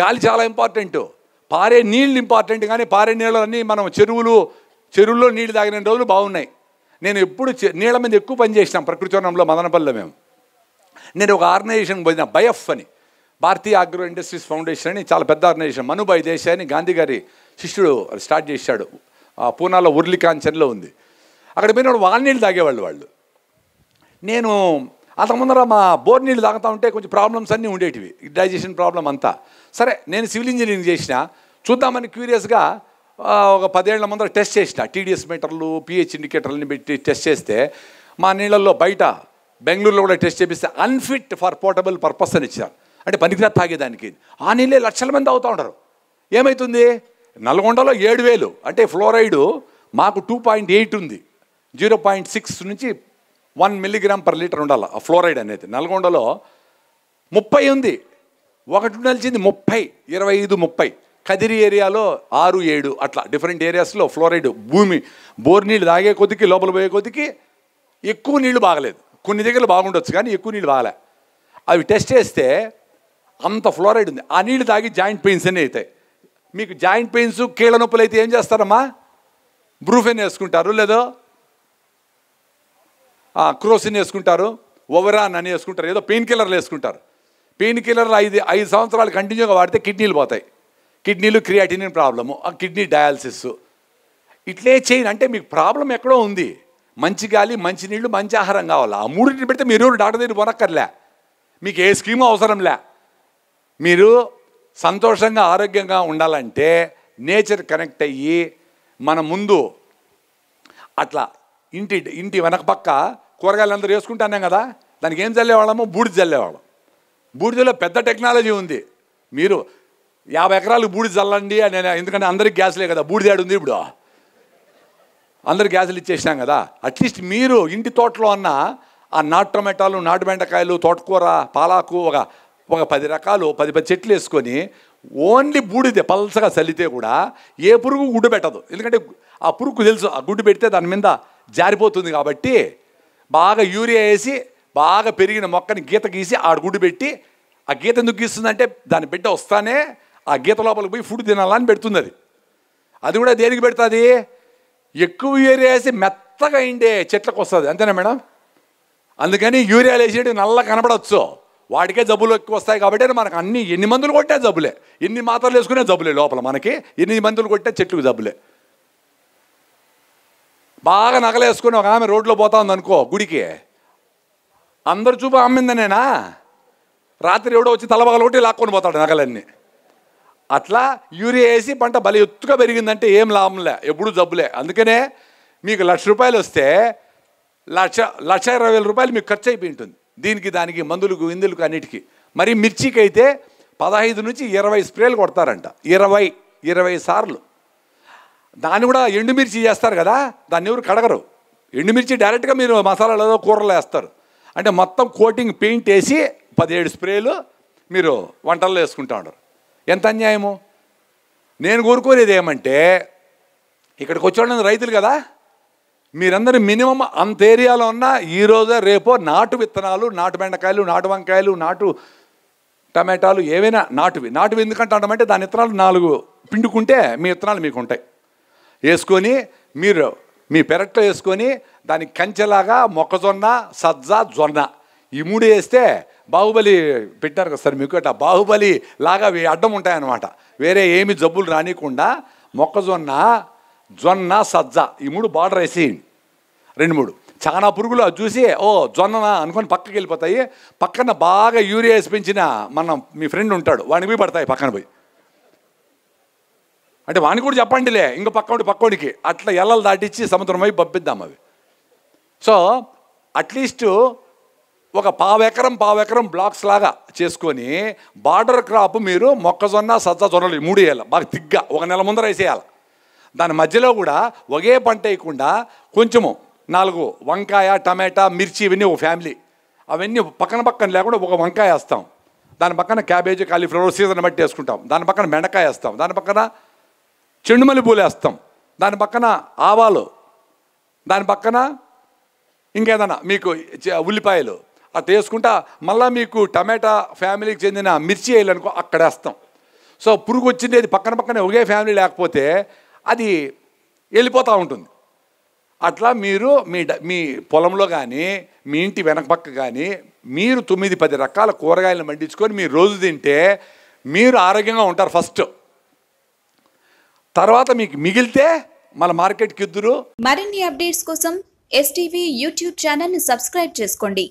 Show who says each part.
Speaker 1: గాలి చాలా ఇంపార్టెంట్ పారే నీళ్ళు ఇంపార్టెంట్ కానీ పారే నీళ్ళన్నీ మనం చెరువులు చెరువుల్లో నీళ్ళు తాగిన రోజులు బాగున్నాయి. నేను ఎప్పుడు చె- నీళ్ళ మీద ఎక్కువ పని చేసినాం ప్రకృతి వనంలో మదనపల్లిలో మేము. నేను ఒక ఆర్గనైజేషన్ పోయిన బయఫ్ అని. భారతీయ అగ్రో ఇండస్ట్రీస్ ఫౌండేషన్ అని చాలా పెద్ద ఆర్గనైజేషన్. మనుబాయ్ దేశాయ్ అని గాంధీ గారి శిష్యుడు స్టార్ట్ చేశాడు. పూనాలో ఉర్లికాంచన్లో ఉంది. అక్కడ పోయినప్పుడు వాళ్ళ నీళ్ళు తాగేవాళ్ళు వాళ్ళు. నేను అంత ముందర మా బోర్ నీళ్ళు తాగుతా ఉంటే కొంచెం ప్రాబ్లమ్స్ అన్నీ ఉండేటివి. డైజెషన్ ప్రాబ్లం అంతా. సరే నేను సివిల్ ఇంజనీరింగ్ చేసిన. చూద్దామని క్యూరియస్గా ఒక పదేళ్ళ ముందర టెస్ట్ చేసిన. టీడీఎస్ మీటర్లు పిహెచ్ ఇండికేటర్లని పెట్టి టెస్ట్ చేస్తే మా నీళ్ళల్లో బయట బెంగళూరులో కూడా టెస్ట్ చేపిస్తే అన్ఫిట్ ఫర్ పోర్టబుల్ పర్పస్ అని ఇచ్చారు. అంటే పనికిరా తాగేదానికి. ఆ నీళ్ళే లక్షల మంది అవుతూ ఉంటారు ఏమవుతుంది నల్గొండలో ఏడు వేలు. అంటే ఫ్లోరైడ్ మాకు టూ పాయింట్ ఎయిట్ ఉంది. జీరో పాయింట్ సిక్స్ నుంచి వన్ మిల్లీగ్రామ్ పర్ లీటర్ ఉండాలి ఆ ఫ్లోరైడ్ అనేది. నల్గొండలో ముప్పై ఉంది. ఒకటి నిలిచింది ముప్పై ఇరవై ఐదు ముప్పై. కదిరి ఏరియాలో ఆరు ఏడు అట్లా. డిఫరెంట్ ఏరియాస్లో ఫ్లోరైడ్ భూమి బోర్ నీళ్ళు తాగే కొద్దికి లోపల పోయే కొద్దికి ఎక్కువ నీళ్ళు బాగలేదు. కొన్ని దగ్గర బాగుండొచ్చు కానీ ఎక్కువ నీళ్ళు బాగలే. అవి టెస్ట్ చేస్తే అంత ఫ్లోరైడ్ ఉంది. ఆ నీళ్ళు తాగి జాయింట్ పెయిన్స్ అన్నీ అవుతాయి. మీకు జాయింట్ పెయిన్స్ కీళ్ళ నొప్పులు అయితే ఏం చేస్తారమ్మా? బ్రూఫెన్ వేసుకుంటారు లేదో క్రోసిన్ వేసుకుంటారు? ఓవరాన్ అని వేసుకుంటారు. ఏదో పెయిన్ కిల్లర్లు వేసుకుంటారు. పెయిన్ కిల్లర్లు ఐదు ఐదు సంవత్సరాలు కంటిన్యూగా వాడితే కిడ్నీలు పోతాయి. కిడ్నీలు క్రియాటినిన్ ప్రాబ్లము ఆ కిడ్నీ డయాలసిస్. ఇట్లే చేయను అంటే మీకు ప్రాబ్లం ఎక్కడో ఉంది. మంచి గాలి మంచి నీళ్ళు మంచి ఆహారం కావాలి? ఆ మూడింటిని పెడితే మీరు డాక్టర్ దగ్గర పోనక్కర్లే. మీకు ఏ స్కీము అవసరంలే మీరు సంతోషంగా ఆరోగ్యంగా ఉండాలంటే నేచర్ కనెక్ట్ అయ్యి మన ముందు అట్లా ఇంటి ఇంటి వెనక పక్క కూరగాయలు అందరూ వేసుకుంటానే కదా. దానికి ఏం చల్లేవాళ్ళము? బూడిద చల్లేవాళ్ళం. బూడిదలో పెద్ద టెక్నాలజీ ఉంది. మీరు యాభై ఎకరాలు బూడిద చల్లండి అని ఎందుకంటే అందరికి గ్యాస్లే కదా. బూడిదాడు ఉంది ఇప్పుడు. అందరు గ్యాసులు ఇచ్చేసినాం కదా. అట్లీస్ట్ మీరు ఇంటి తోటలో అన్న ఆ నాటు టమాటాలు నాటు బెండకాయలు తోటకూర పాలాకు ఒక ఒక పది రకాలు పది పది చెట్లు వేసుకొని ఓన్లీ బూడిదే పల్సగా చల్లితే కూడా ఏ పురుగు గుడ్డు పెట్టదు. ఎందుకంటే ఆ పురుగు తెలుసు ఆ గుడ్డు పెడితే దాని మీద జారిపోతుంది కాబట్టి బాగా యూరియా వేసి బాగా పెరిగిన మొక్కని గీత గీసి ఆడ గుడ్డు పెట్టి ఆ గీత ఎందుకు గీస్తుందంటే దాని బిడ్డ వస్తానే ఆ గీత లోపలికి పోయి ఫుడ్ తినాలని పెడుతుంది అది. అది కూడా దేనికి పెడుతుంది? ఎక్కువ యూరియా వేసి మెత్తగా అయిండే చెట్లకు వస్తుంది అంతేనా మేడం? అందుకని యూరియాలు వేసేటి నల్ల కనపడవచ్చు వాటికే జబ్బులు ఎక్కువ వస్తాయి కాబట్టి మనకు అన్ని ఎన్ని మందులు కొట్టే జబ్బులే. ఎన్ని మాత్రలు వేసుకునే జబ్బులే లోపల మనకి. ఎన్ని మందులు కొట్టే చెట్లకు జబ్బులే. బాగా నగలేసుకుని ఒక ఆమె రోడ్లో పోతా ఉందనుకో గుడికి. అందరు చూపు అమ్మిందనేనా రాత్రి ఎవడో వచ్చి తలబగలు కొట్టి లాక్కొని పోతాడు నగలన్నీ. అట్లా యూరియా వేసి పంట బలి ఎత్తుగా పెరిగిందంటే ఏం లాభంలే ఎప్పుడు జబ్బులే. అందుకనే మీకు లక్ష రూపాయలు వస్తే లక్ష లక్ష ఇరవై వేల రూపాయలు మీకు ఖర్చు అయిపోయి ఉంటుంది. దీనికి దానికి మందులకు ఇందులకు అన్నిటికీ. మరి మిర్చికి అయితే పదహైదు నుంచి ఇరవై స్ప్రేలు కొడతారంట. ఇరవై ఇరవై సార్లు. దాన్ని కూడా ఎండుమిర్చి చేస్తారు కదా దాన్ని ఎవరు కడగరు. ఎండుమిర్చి డైరెక్ట్గా మీరు మసాలాలో కూరలు వేస్తారు. అంటే మొత్తం కోటింగ్ పెయింట్ వేసి పదిహేడు స్ప్రేలు మీరు వంటల్లో వేసుకుంటా ఉంటారు ఎంత అన్యాయము? నేను కోరుకోలేదు ఏమంటే ఇక్కడికి వచ్చే రైతులు కదా మీరందరూ మినిమం అంత ఏరియాలో ఉన్న ఈరోజే రేపో నాటు విత్తనాలు నాటు బెండకాయలు నాటు వంకాయలు నాటు టమాటాలు ఏవైనా నాటువి. నాటువి ఎందుకంటే అంటామంటే దాని విత్తనాలు నాలుగు పిండుకుంటే మీ విత్తనాలు మీకు ఉంటాయి వేసుకొని మీరు మీ పెరట్లో వేసుకొని దానికి కంచెలాగా మొక్కజొన్న సజ్జ జొన్న ఈ మూడు వేస్తే బాహుబలి పెట్టారు కదా సార్ మీకు? అట్లా బాహుబలి లాగా అవి అడ్డం ఉంటాయన్నమాట. వేరే ఏమి జబ్బులు రానియకుండా మొక్కజొన్న జొన్న సజ్జ ఈ మూడు బార్డర్ వేసి రెండు మూడు. చాలా పురుగులు అది చూసి ఓ జొన్ననా అనుకొని పక్కకి వెళ్ళిపోతాయి. పక్కన బాగా యూరియా వేసి పెంచిన మనం మీ ఫ్రెండ్ ఉంటాడు వాడికి పోయి పడతాయి పక్కన పోయి. అంటే వాని కూడా చెప్పండిలే ఇంకో పక్కోడి పక్కోడికి. అట్లా ఎల్లలు దాటిచ్చి సముద్రం వైపు పంపిద్దాం అవి. సో అట్లీస్ట్ ఒక పావెకరం పావెకరం బ్లాక్స్ లాగా చేసుకొని బార్డర్ క్రాప్ మీరు మొక్కజొన్న సజ్జ జొన్నలు మూడు వేయాలి. బాగా తిగ్గా ఒక నెల ముందర వేసేయాలి. దాని మధ్యలో కూడా ఒకే పంట వేయకుండా కొంచెము నాలుగు వంకాయ టమాటా మిర్చి ఇవన్నీ ఒక ఫ్యామిలీ అవన్నీ పక్కన పక్కన లేకుండా ఒక వంకాయ వేస్తాం. దాని పక్కన క్యాబేజీ కాలీఫ్లవర్ సీజన్ బట్టి వేసుకుంటాం. దాని పక్కన బెండకాయ వేస్తాం. దాని పక్కన చెండుమల్లి పూలేస్తాం దాని పక్కన ఆవాలు దాని పక్కన ఇంకేదన్నా మీకు ఉల్లిపాయలు. అట్లా వేసుకుంటా మళ్ళీ మీకు టమాటా ఫ్యామిలీకి చెందిన మిర్చి వేయాలనుకో అక్కడ వేస్తాం. సో పురుగు వచ్చిండేది పక్కన పక్కనే ఒకే ఫ్యామిలీ లేకపోతే అది వెళ్ళిపోతూ ఉంటుంది. అట్లా మీరు మీ డ- మీ పొలంలో కానీ మీ ఇంటి వెనక పక్క కానీ మీరు తొమ్మిది పది రకాల కూరగాయలను పండించుకొని మీరు రోజు తింటే మీరు ఆరోగ్యంగా ఉంటారు ఫస్ట్. తర్వాత మీకు మిగిలితే మన మార్కెట్కి ఇద్దరు
Speaker 2: మరిన్ని అప్డేట్స్ కోసం ఎస్టీవీ యూట్యూబ్ ఛానల్ని సబ్స్క్రైబ్ చేసుకోండి.